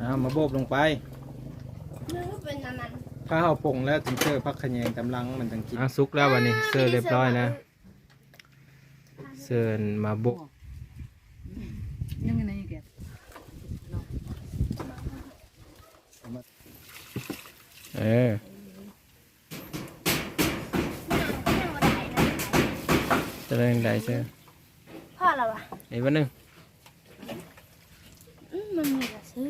อ้าวมาโบบลงไปมันก็เป็นน้ำมันถ้าเอาปงแล้วถึงเจอพักขะแยงตำลังมันจังกินอะซุกแล้ววันนี้เสื้อเรียบร้อยนะเสื้อมาโบกยังไงแกเออจะเล่นได้เสื้อพ่อเราอะไอ้วันหนึงอืมมันมีกระซื้อ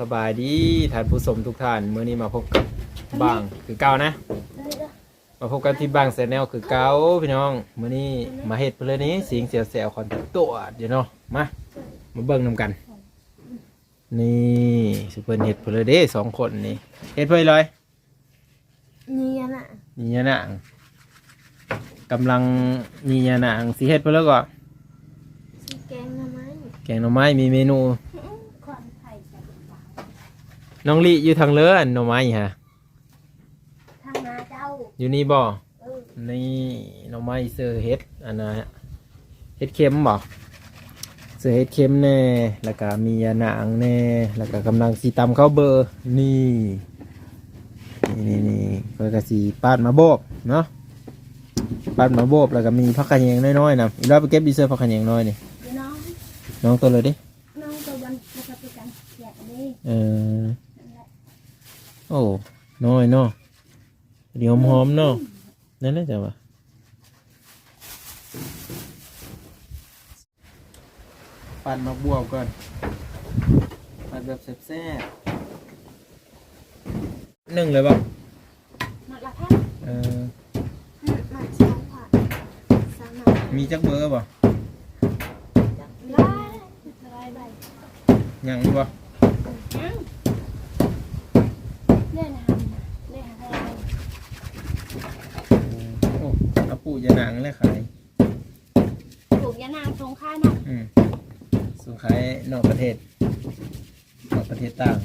สบายดีท่านผู้ชมทุกท่านมื้อนี้มาพบกับบ้างคือเก่านะ มาพบกันที่บางแสนแนลคือเก่าพี่น้องมื้อนี้มาเฮ็ดเพลนี้เสียงเสียวแซวคอนตัวเดี๋ยวเนาะมามาเบิ่งนำกัน นี่สุเพิ่นเฮ็ดเพลเด้สองคนนี่เฮ็ดเพื่ออะไรนี่อะน่ะนี่ยะนางกำลังนี่ยะนางสิเฮ็ดเพื่อแล้วก็สีแกงหน่อไม้แกงหน่อไม้มีเมนู ขอนไข่กับปลา น้องลี่อยู่ทางเรืออันหน่อไม้ฮะทางนาเจ้าอยู่นี่บ่เออนี่หน่อไม้เสือเฮ็ดอันนะฮะเฮ็ดเค็มบ่เสือเฮ็ดเค็มแน่แล้วก็มียะนางแน่แล้วก็กำลังสีตำข้าวเบอร์นี่นี่นี่นี่ก็กระสีปาดมาโบบเนาะปาดมาโบบแล้วก็มีผักกระเยงน้อยๆนะอีกแล้วไปเก็บดีเซอร์ผักกระเยงน้อยนี่เดี๋ยวน้องน้องตัวเลยดิน้องตัววันจะไปกันเสียกันนี่เออนั่นแหละ โอ้น้อยเนาะเดี๋ยวหอมๆเนาะนั่นแหละจ้ะวะปั่นมะบวบก่อนปั่นแบบแซ่บๆหนึ่งเลยป่ะหมดละพันเออหมดสองพันสามพันมีจักเบอร์ป่ะได้ได้ได้ยังอ ปูยะนางเลยขายปลูกยานางทรงค่ายเนาะอืมส่งขายนอกประเทศนอกประเทศต่าง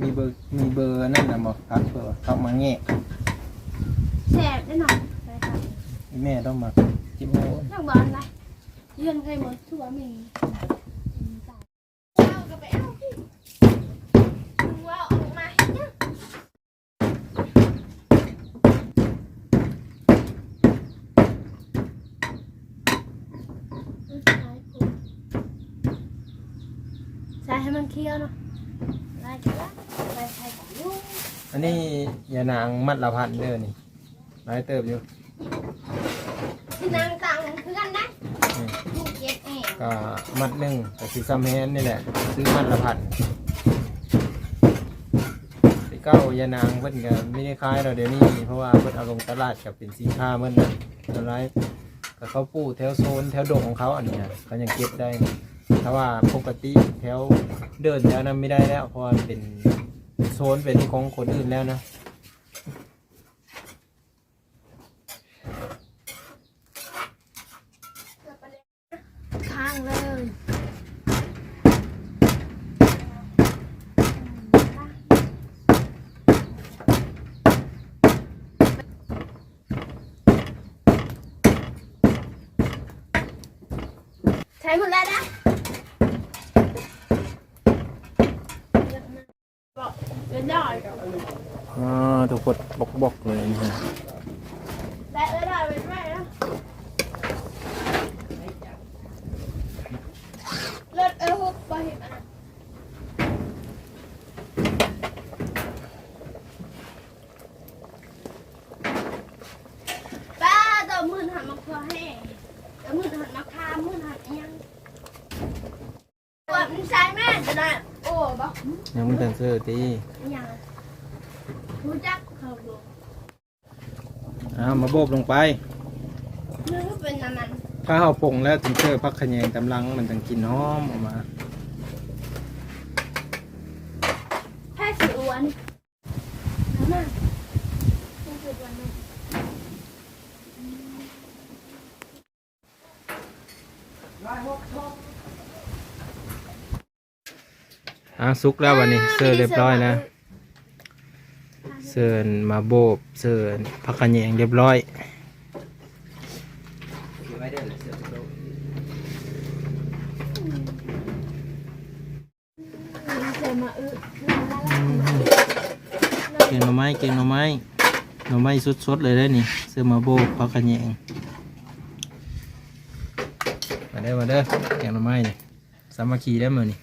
มีเบอร์มีเบอร์นั่นนะบอกพักเบอร์เข้ามาแง่แสบได้หน่อยไปค่ะแม่ต้องมาจิบโอ้นั่งบอลไรยืนเคยหมดทั่วมีเอาก็ไปเอาที่มึงว่าออกมาเนี่ย ใส่ให้มันเคี้ยวเนาะได้จ้ะไปใส่ของยุ่งอันนี้ยานางมัดละพันเด้อนี่หลายเติบอยู่ที่นางตังคือกันนะอืมลูกเย็บเองก็มัดหนึ่งก็คือซัมแฮนนี่แหละ ซื้อมัดละพันไปเก้ายานางเพิ่นก็ไม่ได้ขายเราเดี๋ยวนี้ เพราะว่าเพิ่นเอาลงตลาดกับเป็นสินค้าเพิ่นนะตอนไรก็เขาปลูกแถวโซนแถวดงของเขาอันเนี้ยเขายังเก็บได้ ถ้าว่าปกติแถวเดินแถวนั้นไม่ได้แล้วเพราะว่าเป็นโซนเป็นของคนอื่นแล้วนะข้างเลยใช้หมดแล้วนะบอกเดี๋ยวได้ อ่าทุกคนบอกบอกๆเลยนะฮะได้เออได้ไปด้วยนะเลิศเออหุบไปเห็นอะป้าตัวมือหันมาคอให้ตัวมือหันมาคามือหันยังว่ามันใช่แม่จะได้โอ้บอกยังไม่ทันเสื้อตียัง รู้จักเขาดูอ้าวมาโบบลงไปนึกว่าเป็นน้ำมันถ้าเอาปงแล้วถึงเจอพักขะแยงตำลังมันจังกินหอมออกมาอันนี้เอามาต้องจุดวันนั้นอะสุกแล้ววันนี้เสิร์ฟเรียบร้อยนะ เสิร์ฟมาโบบเสิร์ฟผักกระแยงเรียบร้อยเคยมาอึเก่งหน่อไม้เก่งหน่อไม้หน่อไม้สดๆเลยได้นี่เสิร์ฟมาโบบผักกระแยงมาเด้อมาเด้อแกงหน่อไม้นี่สามัคคีได้อมือนี่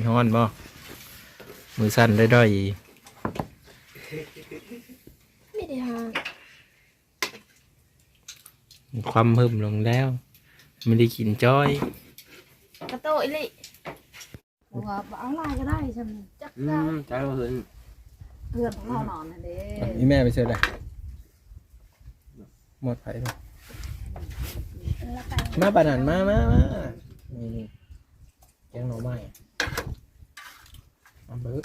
มีฮ้อนบ่มือสั่นได้ด้อยๆไม่ได้หาความเพิ่มลงแล้ว ไม่ได้กินจ้อยกระโตอีลิบอกว่าเอาลายก็ได้ใช่ไหมจักอืรามจ้าเพิ่นเพื่อนของเรานอนนั่นเด้นี่แม่ไปเชิญเลยหมดไปเลยแล้วไปมาปานนันมามามานี่นี่แกงหน่อไม้ มาเบิ้ง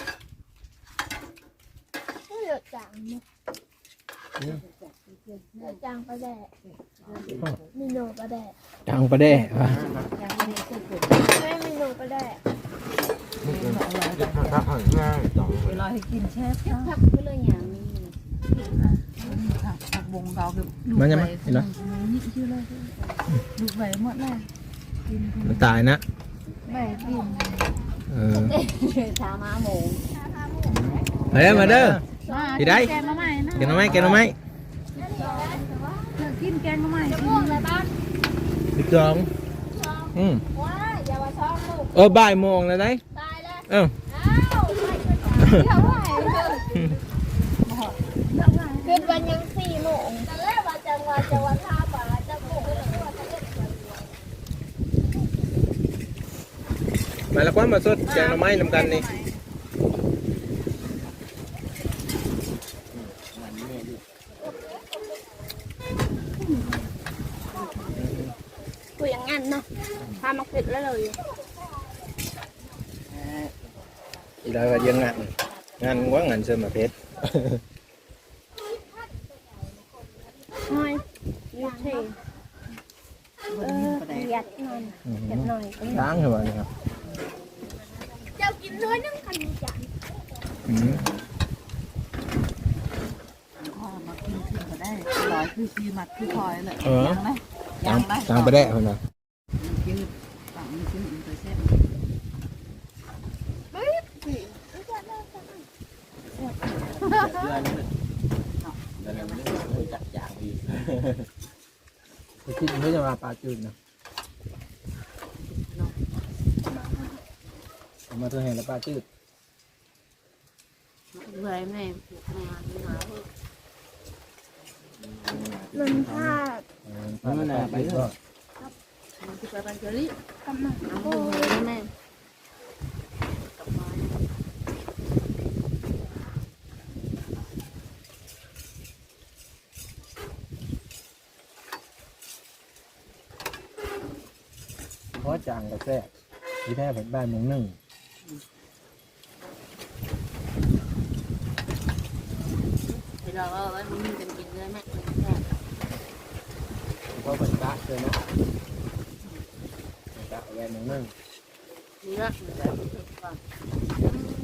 เดือดจางมั้ยเดือดจางปลาแดดมีโนปลาแดดจังประเด้ว่ะยังไม่ได้ขึ้นเกิดไม่มีโนปลาแดดเวลาให้กินแช่ทับไปเลยอย่างนี้ผักบงเราคือลูกชื่อเลยลูกใบหมดเลยกินมันตายนะใบกินเออชา มาหมูมาเด้อมาเด้อพี่ได้แกงมาใหม่นะแกงหน่อไม้แกงหน่อไม้กินแกงมาใหม่ม่วงอะไรบ้างสิบสองอืมว้าอย่ามาซ้อมลูกเออบ่ายโมงแล้วได้ตายแล้วเอออ้าวไม่เคยเท่าไหร่เป็นวันยังสี่โมงแต่แรกว่าจังว่าจะวันท่าป่าจะโมงแล้วก็ว่าจะเล่น มาแล้วกว่ามาสดแกงหน่อไม้นำกันนี่กูอย่างงั้นเนาะพามาผิดแล้วเลยอีแล้วก็ยังงานงานว่างานเสริมมาเพชรน้อยยูเทเออยัดหน่อยยัดหน่อยล้างเหรอเนี่ยครับเจ้ากิ นน้อยนึงคันจันอืมมากินขึ้นก็ได้ร้อยคือชีมัดคือพลอยเลยเออ ยังไหมตายัมงไหมตามไปได้คนน่ะยืดฝั่งนี้ขึ้นอีกตัวเส้นเฮ้ยไปคิดไม่จะมาปลาจืดนะ มาตัวเห็นแล้วปลาจืดเลยแม่มาหามันพลาดปลาหนาไปก็มันคือไปบันเจอรี่กำลังโอ้ยแม่เพราะจางกระแทกที่แท้เป็นบ้านหมงหนึ่ง เราก็ว่ามันเป็นกินเลยแม่เพราะเป็นตะเลยนะตะแวนหมงหนึ่งเนื้อก่อน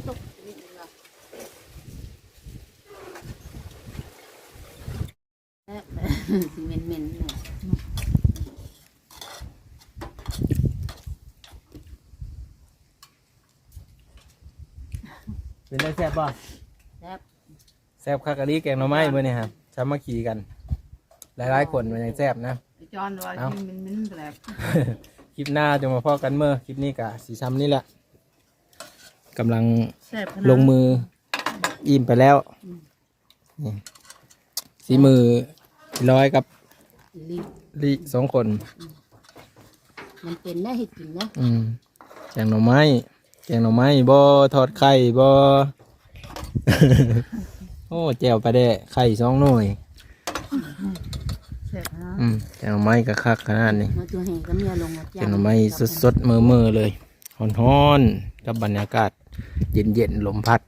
ตกนิดนึงละสีเหม็นเหม็นเลย เป็นได้แซ่บป่ะแซ่บแซ่บคากะลีแกงหน่อไม้เมื่อนี่ครับชามาขี่กัน หลายๆคนมันยังแซ่บนะจอนว่ากินเหม็นเหม็นแปลกคลิปหน้าจะมาพอกันเมื่อคลิปนี้กะสีช้ำนี่แหละกำลังแซ่บลงมืออิ่มไปแล้วนี่สีมือร้อยกับรีบลิสองคน มันเป็นได้ให้กินนะ อืมแกงหน่อไม้ แกงหน่อไม้บ่ทอดไข่บ่โอ้แจวปลาแดะไข่สองหน่วยแซ่บฮะออืมแกงหน่อไม้ก็คักขนาดนี้มาตัวแห่ก็เมียลงมาแกงหน่อไม้สดๆมือๆเลยฮ้อนๆกับบรรยากาศ เย็นๆลมพัด